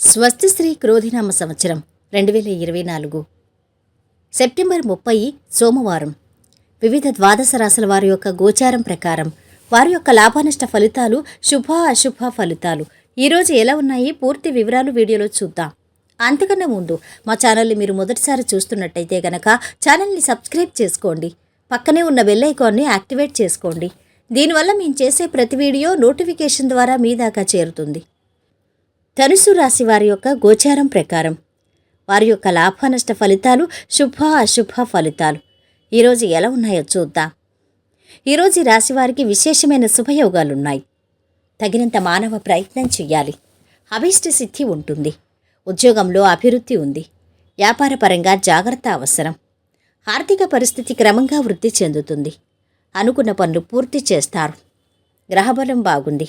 స్వస్తి శ్రీ క్రోధినామ సంవత్సరం రెండు వేల ఇరవై నాలుగు. సెప్టెంబర్ ముప్పై సోమవారం. వివిధ ద్వాదశ రాశుల వారి యొక్క గోచారం ప్రకారం వారి యొక్క లాభనష్ట ఫలితాలు శుభ అశుభ ఫలితాలు. ఈరోజు ఎలా ఉన్నాయి? పూర్తి వివరాలు వీడియోలో చూద్దాం. అంతకన్నా ముందు మా ఛానల్ని మీరు మొదటిసారి చూస్తున్నట్టయితే గనక ఛానల్ని సబ్స్క్రైబ్ చేసుకోండి. పక్కనే ఉన్న బెల్ ఐకాన్ని యాక్టివేట్ చేసుకోండి. దీనివల్ల మేము చేసే ప్రతి వీడియో నోటిఫికేషన్ ద్వారా మీ దాకా చేరుతుంది. ధనుసు రాశి వారి యొక్క గోచారం ప్రకారం. వారి యొక్క లాభనష్ట ఫలితాలు శుభ అశుభ ఫలితాలు. ఈరోజు ఎలా ఉన్నాయో చూద్దాం. ఈరోజు రాశి వారికి విశేషమైన శుభయోగాలున్నాయి. తగినంత మానవ ప్రయత్నం చేయాలి. అభీష్ట సిద్ధి ఉంటుంది. ఉద్యోగంలో అభివృద్ధి ఉంది. వ్యాపారపరంగా జాగ్రత్త అవసరం. ఆర్థిక పరిస్థితి క్రమంగా వృద్ధి చెందుతుంది. అనుకున్న పనులు పూర్తి చేస్తారు. గ్రహబలం బాగుంది.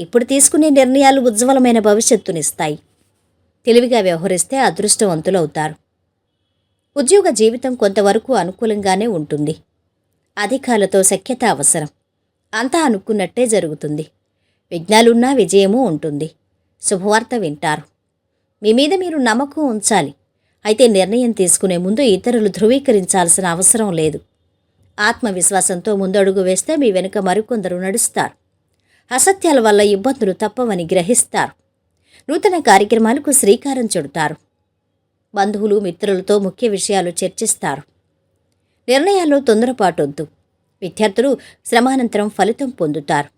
ఇప్పుడు తీసుకునే నిర్ణయాలు ఉజ్వలమైన భవిష్యత్తునిస్తాయి. తెలివిగా వ్యవహరిస్తే అదృష్టవంతులవుతారు. ఉద్యోగ జీవితం కొంతవరకు అనుకూలంగానే ఉంటుంది. అధికారులతో సఖ్యత అవసరం. అంతా అనుకున్నట్టే జరుగుతుంది. విఘ్నాలున్నా విజయమూ ఉంటుంది. శుభవార్త వింటారు. మీ మీద మీరు నమ్మకం ఉంచాలి. అయితే నిర్ణయం తీసుకునే ముందు ఇతరులు ధృవీకరించాల్సిన అవసరం లేదు. ఆత్మవిశ్వాసంతో ముందడుగు వేస్తే మీ వెనుక మరికొందరు నడుస్తారు. అసత్యాల వల్ల ఇబ్బందులు తప్పవని గ్రహిస్తారు. నూతన కార్యక్రమాలకు శ్రీకారం చుడతారు. బంధువులు మిత్రులతో ముఖ్య విషయాలు చర్చిస్తారు. నిర్ణయాల్లో తొందరపాటొద్దు. విద్యార్థులు శ్రమానంతరం ఫలితం పొందుతారు.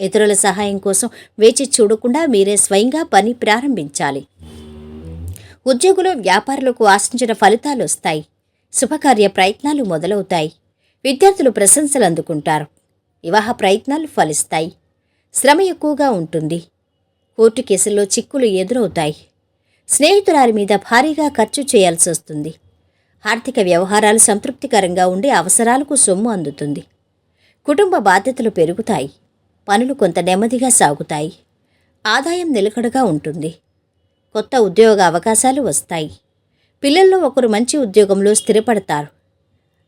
ఇతరుల సహాయం కోసం వేచి చూడకుండా మీరే స్వయంగా పని ప్రారంభించాలి. ఉద్యోగులు వ్యాపారులకు ఆశించిన ఫలితాలు వస్తాయి శుభకార్య ప్రయత్నాలు మొదలవుతాయి. విద్యార్థులు ప్రశంసలు అందుకుంటారు వివాహ ప్రయత్నాలు ఫలిస్తాయి. శ్రమ ఎక్కువగా ఉంటుంది. కోర్టు కేసుల్లో చిక్కులు ఎదురవుతాయి. స్నేహితురాలి మీద భారీగా ఖర్చు చేయాల్సి వస్తుంది. ఆర్థిక వ్యవహారాలు సంతృప్తికరంగా ఉండే అవసరాలకు సొమ్ము అందుతుంది. కుటుంబ బాధ్యతలు పెరుగుతాయి. పనులు కొంత నెమ్మదిగా సాగుతాయి. ఆదాయం నిలకడగా ఉంటుంది. కొత్త ఉద్యోగ అవకాశాలు వస్తాయి. పిల్లల్లో ఒకరు మంచి ఉద్యోగంలో స్థిరపడతారు.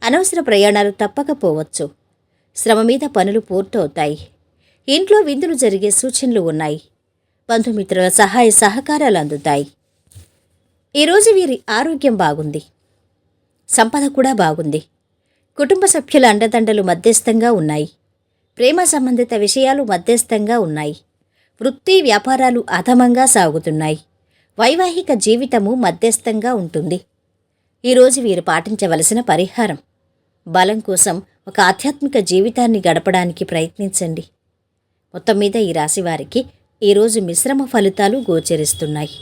అనవసర ప్రయాణాలు తప్పకపోవచ్చు. శ్రమ మీద పనులు పూర్తవుతాయి. ఇంట్లో విందులు జరిగే సూచనలు ఉన్నాయి. బంధుమిత్రుల సహాయ సహకారాలు అందుతాయి. ఈరోజు వీరి ఆరోగ్యం బాగుంది. సంపద కూడా బాగుంది. కుటుంబ సభ్యుల అండదండలు మధ్యస్థంగా ఉన్నాయి. ప్రేమ సంబంధిత విషయాలు మధ్యస్థంగా ఉన్నాయి. వృత్తి వ్యాపారాలు అధమంగా సాగుతున్నాయి. వైవాహిక జీవితము మధ్యస్థంగా ఉంటుంది. ఈరోజు వీరు పాటించవలసిన పరిహారం. బలం కోసం ఒక ఆధ్యాత్మిక జీవితాన్ని గడపడానికి ప్రయత్నించండి. మొత్తం మీద ఈ రాశి వారికి ఈరోజు మిశ్రమ ఫలితాలు గోచరిస్తున్నాయి.